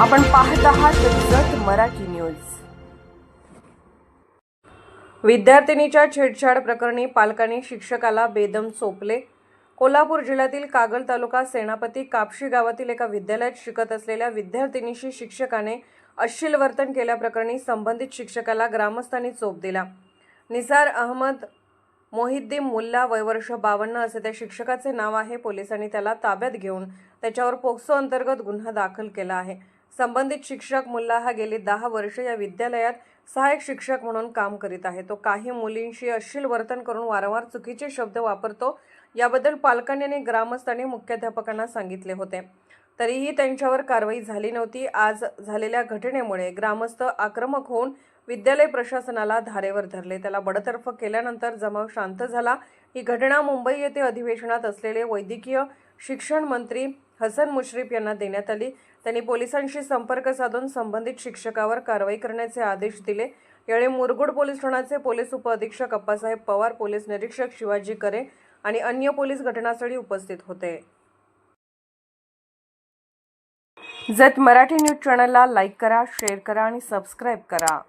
आपण पाहत आहात जत मराठी न्यूज. विद्यार्थिनीच्या छेडछाड प्रकरणी पालकांनी शिक्षकाला बेदम सोपले. कोल्हापूर जिल्ह्यातील कागल तालुका सेनापती कापशी गावातील एका विद्यालयात शिकत असलेल्या विद्यार्थिनीशी शिक्षकाने अश्लील वर्तन केल्याप्रकरणी संबंधित शिक्षकाला ग्रामस्थांनी चोप दिला. निसार अहमद मोहिद्दीन मुल्ला वयवर्ष बावन्न असे त्या शिक्षकाचे नाव आहे. पोलिसांनी त्याला ताब्यात घेऊन त्याच्यावर पोक्सो अंतर्गत गुन्हा दाखल केला आहे. संबंधित शिक्षक मुल्ला हा गेली दहा वर्ष या विद्यालयात सहाय्यक शिक्षक म्हणून काम करीत आहे. तो काही मुलींशी अश्लील वर्तन करून वारंवार चुकीचे शब्द वापरतो. याबद्दल पालकांनी आणि ग्रामस्थांनी मुख्याध्यापकांना सांगितले होते. तरीही त्यांच्यावर कारवाई झाली नव्हती. आज झालेल्या घटनेमुळे ग्रामस्थ आक्रमक होऊन विद्यालय प्रशासनाला धारेवर धरले. त्याला बडतर्फ केल्यानंतर जमाव शांत झाला. ही घटना मुंबई येथे अधिवेशनात असलेले वैद्यकीय शिक्षण मंत्री हसन मुश्रीफ यांना देण्यात आली. त्यांनी पोलिसांशी संपर्क साधून संबंधित शिक्षकावर कारवाई करण्याचे आदेश दिले. यावेळी मुरगुड पोलीस ठाण्याचे पोलीस उपअधीक्षक अप्पासाहेब पवार पोलीस निरीक्षक शिवाजी करे आणि अन्य पोलीस घटनास्थळी उपस्थित होते. जत मराठी न्यूज चॅनलला लाईक करा शेअर करा आणि सबस्क्राईब करा.